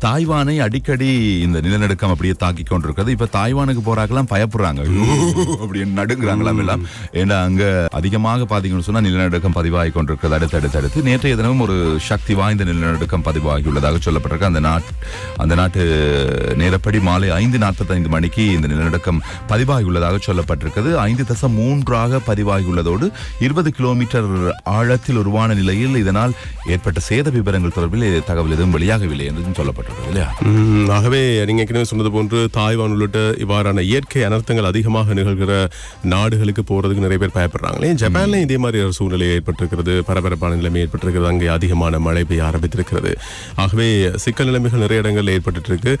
தாய்வானை அடிக்கடி இந்த நிலநடுக்கம் அப்படியே தாக்கி கொண்டிருக்கிறது. இப்ப தாய்வானுக்கு போறாக்கெல்லாம் பயப்படுறாங்க. ஐயோ, அப்படின்னு நடுங்கிறாங்களாம் எல்லாம். ஏன்னா அங்க அதிகமாக பாத்தீங்கன்னு சொன்னா நிலநடுக்கம் பதிவாகி கொண்டிருக்கிறது. அடுத்து அடுத்து அடுத்து. நேற்றைய தினமும் ஒரு சக்தி வாய்ந்த நிலநடுக்கம் பதிவாகியுள்ளதாக சொல்லப்பட்டிருக்கு. அந்த நாட் அந்த நாட்டு நேரப்படி மாலை ஐந்து நாற்பத்தைந்து மணிக்கு இந்த நிலநடுக்கம் பதிவாகியுள்ளதாக சொல்லப்பட்டிருக்கிறது. ஐந்து தசம் மூன்றாக பதிவாகியுள்ளதோடு இருபது கிலோமீட்டர் ஆழத்தில் உருவான நிலையில் இதனால் ஏற்பட்ட சேத விவரங்கள் தொடர்பில் தகவல் எதுவும் வெளியாகவில்லை என்றும் சொல்லப்பட்டிருக்கிறது இல்லையா ஆகவே நீங்க ஏற்கனவே சொன்னது போன்று தாய்வான் உள்ளிட்ட இவ்வாறான இயற்கை அனர்த்தங்கள் அதிகமாக நிகழ்கிற நாடுகளுக்கு போறதுக்கு நிறைய பேர் பயப்படுறாங்களே. ஜப்பான்ல இதே மாதிரி ஒரு சூழ்நிலை ஏற்பட்டிருக்கிறது. பரபரப்பான நிலைமை ஏற்பட்டிருக்கிறது. அங்கே அதிகமான மழை பெய்ய ஆரம்பித்திருக்கிறது. ஆகவே சிக்கல் நிலைமைகள் நிறைய இடங்கள்ல ஏற்பட்டு இருக்கு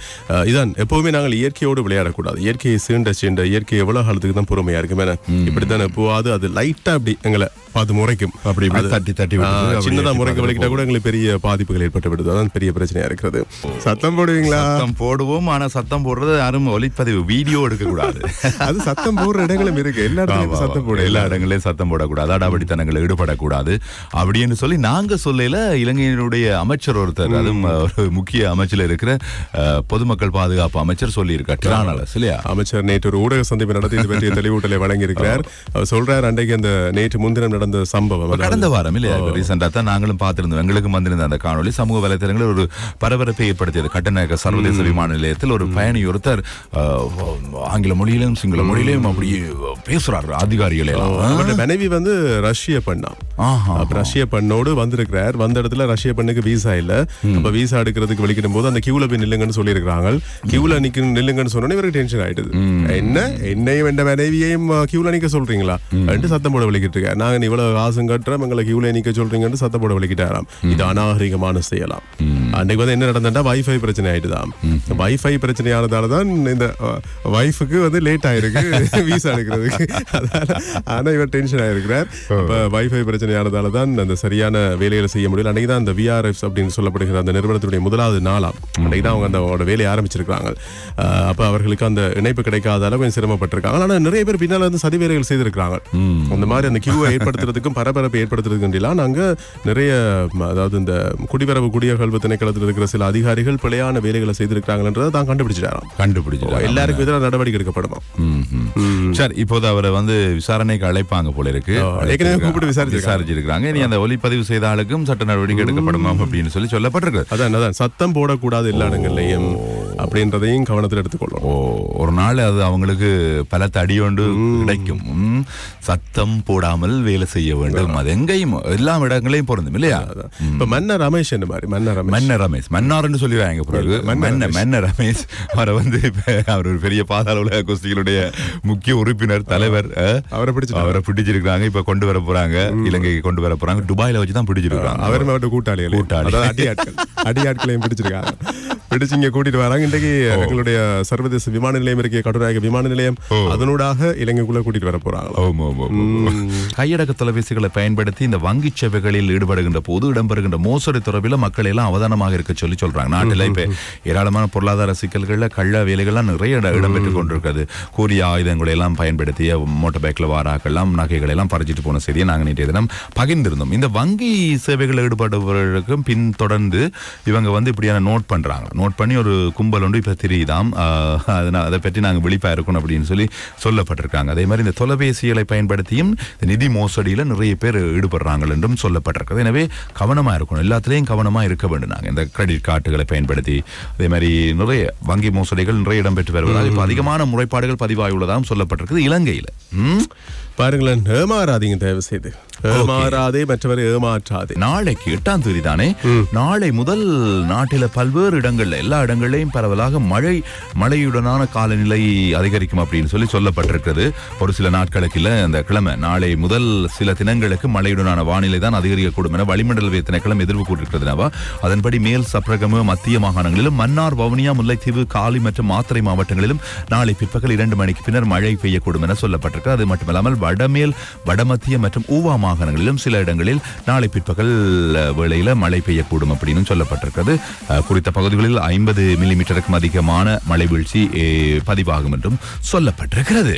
இதான். எப்பவுமே நாங்கள் இயற்கையோடு விளையாடக்கூடாது. இயற்கையை சீண்ட சீண்ட இயற்கை எவ்வளவு காலத்துக்கு தான் பொறுமையா இருக்கு மேல இப்படித்தான் எப்போவாது அது லைட்டா அப்படி எங்களை பார்த்து முறைக்கும் அப்படி தட்டி தட்டி விட்டுட்டு ஆ, அப்படியே சின்னதா முறைக்க வலிக்கிட்டா கூட எங்களுக்கு பெரிய பாதிப்புகள் ஏற்பட்டு விடுது அதான் பெரிய பிரச்சனையா இருக்கிறது. சத்தம் போடுவீங்களா? சத்தம் போடுவோம் ஆனா சத்தம் போடுறது யாரும் ஒலிப்பதிவு வீடியோ எடுக்க கூடாது அது சத்தம் போடுற இடங்களும் இருக்கு. எல்லா இடத்துலயும் சத்தம் போடு எல்லா இடங்களையும் சத்தம் போடக்கூடாது. அடாவடித்தனங்கள் ஈடுபடக்கூடாது. அப்படின்னு சொல்லி நாங்க சொல்லையில இலங்கையினுடைய அமைச்சர் ஒருத்தர் அதுவும் ஒரு முக்கிய அமைச்சில் இருக்கிற பொதுமக்கள் பாதுகாப்பு அமைச்சர் சொல்லியிருக்கார். டிரானாலஸ் இல்லையா? அமைச்சர் நேற்று ஒரு ஊடக சந்திப்பு நடத்தி இது பற்றிய தெளிவூட்டலை வழங்கியிருக்கிறார். அவர் சொல்றார் அன்றைக்கு அந்த நேற்று முன்தினம் நடந்த சம்பவம். கடந்த வாரம் இல்லையா? ரீசெண்டா தான் நாங்களும் பார்த்திருந்தோம். எங்களுக்கு வந்திருந்த அந்த காணொளி சமூக வலைத்தளங்களில் ஒரு பரபரப்பை ஏற்படுத்தியது. கட்டநாயக்க சர்வதேச விமான நிலையத்தில் ஒரு பயணி ஒருத்தர் ஆங்கில மொழியிலும் சிங்கள மொழியிலும் அப்படியே பேசுறாரு. அதிகாரிகளை மனைவி வந்து ரஷ்ய பெண்ணா? ரஷ்ய பெண்ணோடு வந்திருக்கிறார். வந்த இடத்துல ரஷ்ய பெண்ணுக்கு வீசா இல்ல. அப்ப வீசா எடுக்கிறதுக்கு வெளிக்கிடும் போது அந்த கியூல போய் நில்லுங்கன்னு சொல்லியிருக்காங்க கியூல நிக்க நில்லுங்கன்னு சொன்னோன்னே இவருக்கு டென்ஷன் ஆயிடுது. என்ன? என்னையும் என் மனைவியையும் கியூல நிக்க சொல்றீங்களா? ரெண்டு சத்தம் போட விளக்கிட்டு இருக்காரு. நாங்க இவ்வளவு காசும் கட்டுறோம் எங்களை கியூல நிக்க சொல்றீங்கன்னு சத்தம் போட விளக்கிட்டாராம். இது அநாகரிகமான செய்யலாம் அன்னைக்கு வந்து என்ன நடந்தா வைஃபை பிரச்சனை ஆயிடுதாம். வைஃபை பிரச்சனையானதால தான் இந்த வைஃபுக்கு வந்து லேட் ஆயிருக்கு வீசா எடுக்கிறதுக்கு. அதனால ஆனா இவர் டென்ஷன் ஆயிருக்கிறார். வைஃபை பிரச்சனையானதால தான் அந்த சரியான வேலைகளை செய்ய முடியல. அன்னைக்கு தான் அந்த விஆர்எஃப் அப்படின்னு சொல்லப்படுகிற அந்த நிறுவனத்துடைய முதலாவது நாளாம். அன்னைக்கு தான் அவங்க அந்த வேலையை ஆரம்பிச்சிருக்காங்க அஹ் அப்ப அவர்களுக்கு அந்த இணைப்பு கிடைக்காதால கொஞ்சம் சிரமப்பட்டிருக்காங்க. ஆனா நிறைய பேர் பின்னால வந்து சதி வேலைகள் செய்திருக்காங்க அந்த மாதிரி அந்த கியூவை ஏற்படுத்துறதுக்கும் பரபரப்பை ஏற்படுத்துறதுக்குலாம் நாங்க நிறைய அதாவது இந்த குடிவரவு குடியகல்வு திணைக்களத்தில் இருக்கிற சில அதிகாரிகள் பிழையான வேலைகளை செய்திருக்காங்கன்றதை தான் கண்டுபிடிச்சிட்டாராம். கண்டுபிடிச்சு எல்லாருக்கும் எதிராக நடவடிக்கை எடுக்கப்படுமா? சரி இப்போது அவரை வந்து விசாரணைக்கு அழைப்பாங்க போல இருக்கு. ஏற்கனவே கூப்பிட்டு விசாரிச்சிருக்காங்க. விசாரிச்சிருக்காங்க இனி அந்த ஒளிப்பதிவு செய்த ஆளுக்கும் சட்ட நடவடிக்கை எடுக்கப்படுமா அப்படின்னு சொல்லி சொல்லப்பட்டிருக்கு. அதான் அதான். சத்தம் போடக்கூடாது எல்லா இடங்கள்லையும் அப்படின்றதையும் கவனத்தில் எடுத்துக்கொள்ளணும். ஓ ஒரு நாள் அது அவங்களுக்கு பல தடியொண்டு கிடைக்கும். சத்தம் போடாமல் வேலை செய்ய வேண்டும். அது எங்கேயும் எல்லா இடங்களையும் பொருந்தும் இல்லையா. இப்ப மன்னர் ரமேஷ் என்ன மாதிரி? மன்னர் ரமேஷ். மன்ன ரமேஷ். மன்னார்னு சொல்லிடுவாங்க பிறகு. மன்ன மன்ன ரமேஷ். அவரை வந்து இப்ப அவர் ஒரு பெரிய பாதாள உலக குஸ்திகளுடைய முக்கிய உறுப்பினர் தலைவர் அவரை பிடிச்சிட்டாங்க. அவரை பிடிச்சிருக்காங்க இப்ப கொண்டு வர போறாங்க. இலங்கைக்கு கொண்டு வர போறாங்க. துபாயில வச்சு தான் பிடிச்சிருக்காங்க அவர் கூட்டாளி. அதாவது அடியாட்கள். அடியாட்களையும் பிடிச்சிருக்காங்க. பிடிச்சு இங்க கூட்டிட்டு வராங்க. இன்றைக்கு எங்களுடைய சர்வதேச விமான நிலையம் இருக்கிய கட்டுநாயக விமான நிலையம். அதனூடாக இலங்கைக்குள்ள கூட்டிட்டு வர ஆமா. கையடக்க தொலைபேசிகளை பயன்படுத்தி இந்த வங்கி சேவைகளில் ஈடுபடுகின்ற போது இடம்பெறுகின்ற மோசடி தொடர்பில் மக்கள் எல்லாம் அவதானமாக இருக்க சொல்லி சொல்றாங்க. நாட்டில் இப்ப ஏராளமான பொருளாதார சிக்கல்கள்ல கள்ள வேலைகள்லாம் நிறைய இட- இடம்பெற்று கொண்டிருக்கிறது கூறிய ஆயுதங்களை எல்லாம் பயன்படுத்திய மோட்டார் பைக்ல வாராக்கெல்லாம் நகைகளை எல்லாம் பறிச்சிட்டு போன செய்தியை நாங்கள் நேற்றைய தினம் பகிர்ந்திருந்தோம். இந்த வங்கி சேவைகளில் ஈடுபடுபவர்களுக்கும் பின்தொடர்ந்து இவங்க வந்து இப்படியான நோட் பண்றாங்க. நோட் பண்ணி ஒரு கும்பல் ஒன்று இப்ப தெரியுதாம். அதனால அதை பற்றி நாங்கள் விழிப்பா இருக்கணும் அப்படின்னு சொல்லி சொல்லப்பட்டிருக்காங்க. அதே மாதிரி இந்த தொலைபேசிகளை பயன்படுத்தியும் நிதி மோசடியில நிறைய பேர் ஈடுபடுறாங்க என்றும் சொல்லப்பட்டிருக்கிறது. எனவே கவனமா இருக்கணும். எல்லாத்துலேயும் கவனமா இருக்க வேண்டும் நாங்கள். இந்த கிரெடிட் கார்டுகளை பயன்படுத்தி. அதே மாதிரி நிறைய வங்கி மோசடிகள் நிறைய இடம்பெற்று வருவதால் இப்போ அதிகமான முறைப்பாடுகள் பதிவாகியுள்ளதாகவும் சொல்லப்பட்டிருக்குது இலங்கையில? பாருங்களேன் ஏமாறாதீங்க தயவு செய்து ஏமாறாதே மற்றவரை ஏமாற்றாதே. நாளைக்கு எட்டாம் தேதி தானே நாளை முதல் நாட்டில பல்வேறு இடங்கள்ல எல்லா இடங்கள்லயும் பரவலாக மழை மழையுடனான காலநிலை அதிகரிக்கும் அப்படின்னு சொல்லி சொல்லப்பட்டிருக்கிறது. ஒரு சில நாட்களுக்கு இல்ல அந்த கிழமை. நாளை முதல் சில தினங்களுக்கு மழையுடனான வானிலை தான் அதிகரிக்கக்கூடும் என வளிமண்டல திணைக்களம் எதிர்ப்பு கூட்டிருக்கிறதுனாவா அதன்படி மேல் சப்ரகம மத்திய மாகாணங்களிலும் மன்னார் வவுனியா முல்லைத்தீவு காலி மற்றும் மாத்தறை மாவட்டங்களிலும் நாளை பிற்பகல் இரண்டு மணிக்கு பின்னர் மழை பெய்யக்கூடும் என சொல்லப்பட்டிருக்கு அது மட்டுமல்லாமல் வடமேல் வடமத்திய மற்றும் ஊவா மாகாணங்களிலும் சில இடங்களில் நாளை பிற்பகல் வேளையில் மழை பெய்யக்கூடும் அப்படின்னு சொல்லப்பட்டிருக்கிறது. குறித்த பகுதிகளில் ஐம்பது மில்லிமீட்டருக்கும் அதிகமான மழை வீழ்ச்சி பதிவாகும் என்றும் சொல்லப்பட்டிருக்கிறது.